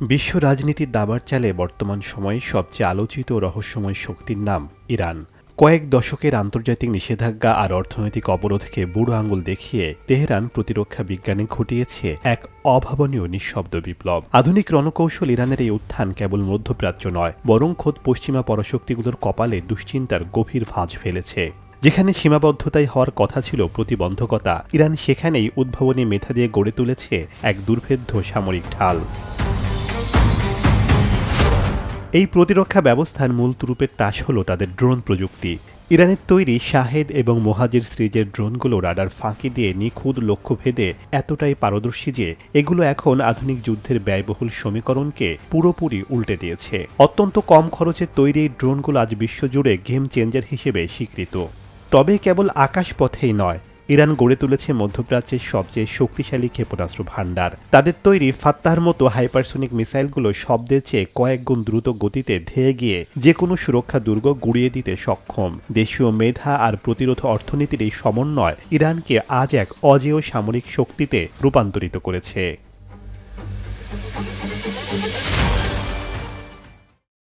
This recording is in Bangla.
বিশ্ব রাজনীতির দাবার চালে বর্তমান সময়ে সবচেয়ে আলোচিত রহস্যময় শক্তির নাম ইরান। কয়েক দশকের আন্তর্জাতিক নিষেধাজ্ঞা আর অর্থনৈতিক অবরোধকে বুড়ো আঙুল দেখিয়ে তেহরান প্রতিরক্ষা বিজ্ঞানে ঘটিয়েছে এক অভাবনীয় নিঃশব্দ বিপ্লব। আধুনিক রণকৌশল ইরানের এই উত্থান কেবল মধ্যপ্রাচ্য নয়, বরং খোদ পশ্চিমা পরাশক্তিগুলোর কপালে দুশ্চিন্তার গভীর ভাঁজ ফেলেছে। যেখানে সীমাবদ্ধতায় হওয়ার কথা ছিল প্রতিবন্ধকতা, ইরান সেখানেই উদ্ভাবনী মেধা দিয়ে গড়ে তুলেছে এক দুর্ভেদ্য সামরিক ঢাল। এই প্রতিরক্ষা ব্যবস্থার মূল তুরুপের তাস হল তাদের ড্রোন প্রযুক্তি। ইরানের তৈরি শাহেদ এবং মোহাজির সিরিজের ড্রোনগুলো রাডার ফাঁকি দিয়ে নিখুঁত লক্ষ্যভেদে এতটাই পারদর্শী যে এগুলো এখন আধুনিক যুদ্ধের ব্যয়বহুল সমীকরণকে পুরোপুরি উল্টে দিয়েছে। অত্যন্ত কম খরচে তৈরি এই ড্রোনগুলো আজ বিশ্বজুড়ে গেম চেঞ্জার হিসেবে স্বীকৃত। তবে কেবল আকাশপথেই নয় ইরান গড়ে তুলেছে মধ্যপ্রাচ্যের সবচেয়ে শক্তিশালী ক্ষেপণাস্ত্র ভাণ্ডার। তাদের তৈরি ফাত্তার মতো হাইপারসোনিক মিসাইলগুলো শব্দের চেয়ে কয়েক গুণ দ্রুত গতিতে ধেয়ে গিয়ে যে কোনো সুরক্ষা দুর্গ গুড়িয়ে দিতে সক্ষম। দেশীয় মেধা আর প্রতিরোধ অর্থনীতির এই সমন্বয় ইরানকে আজ এক অজেয় সামরিক শক্তিতে রূপান্তরিত করেছে।